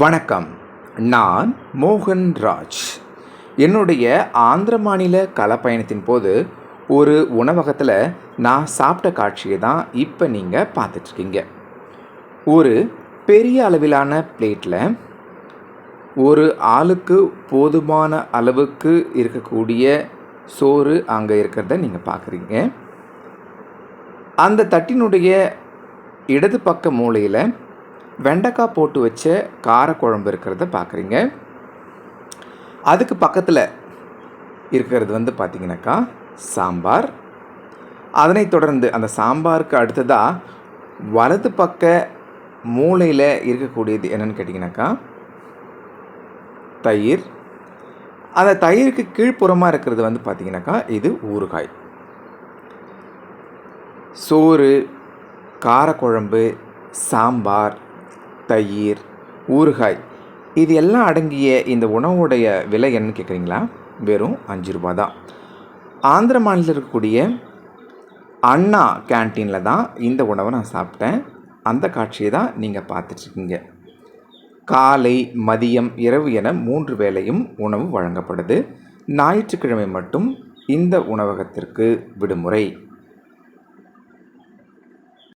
வணக்கம். நான் மோகன் ராஜ். என்னுடைய ஆந்திர மாநில கலப்பயணத்தின் போது ஒரு உணவகத்தில் நான் சாப்பிட்ட காட்சியை தான் இப்போ நீங்கள் பார்த்துட்ருக்கீங்க. ஒரு பெரிய அளவிலான பிளேட்டில் ஒரு ஆளுக்கு போதுமான அளவுக்கு இருக்கக்கூடிய சோறு அங்கே இருக்கிறத நீங்கள் பார்க்குறீங்க. அந்த தட்டினுடைய இடது பக்க மூலையில் வெண்டைக்காய் போட்டு வச்ச காரக்குழம்பு இருக்கிறத பார்க்குறீங்க அதுக்கு பக்கத்தில் இருக்கிறது வந்து பார்த்திங்கனாக்கா சாம்பார். அதனைத் தொடர்ந்து அந்த சாம்பாருக்கு அடுத்ததாக வலது பக்க மூலையில் இருக்கக்கூடியது என்னென்னு கேட்டிங்கனாக்கா தயிர். அந்த தயிருக்கு கீழ்ப்புறமாக இருக்கிறது வந்து பார்த்திங்கனாக்கா இது ஊறுகாய். சோறு காரக்குழம்பு சாம்பார் தயிர் ஊறுகாய் இது எல்லாம் அடங்கிய இந்த உணவுடைய விலை என்னன்னு கேட்குறீங்களா? வெறும் அஞ்சு ரூபா தான். ஆந்திர மாநிலத்தில் இருக்கக்கூடிய அண்ணா கேன்டீனில் தான் இந்த உணவை நான் சாப்பிட்டேன். அந்த காட்சியை தான் நீங்கள் பார்த்துட்ருக்கீங்க. காலை மதியம் இரவு என மூன்று வேளையும் உணவு வழங்கப்படுது. ஞாயிற்றுக்கிழமை மட்டும் இந்த உணவகத்திற்கு விடுமுறை.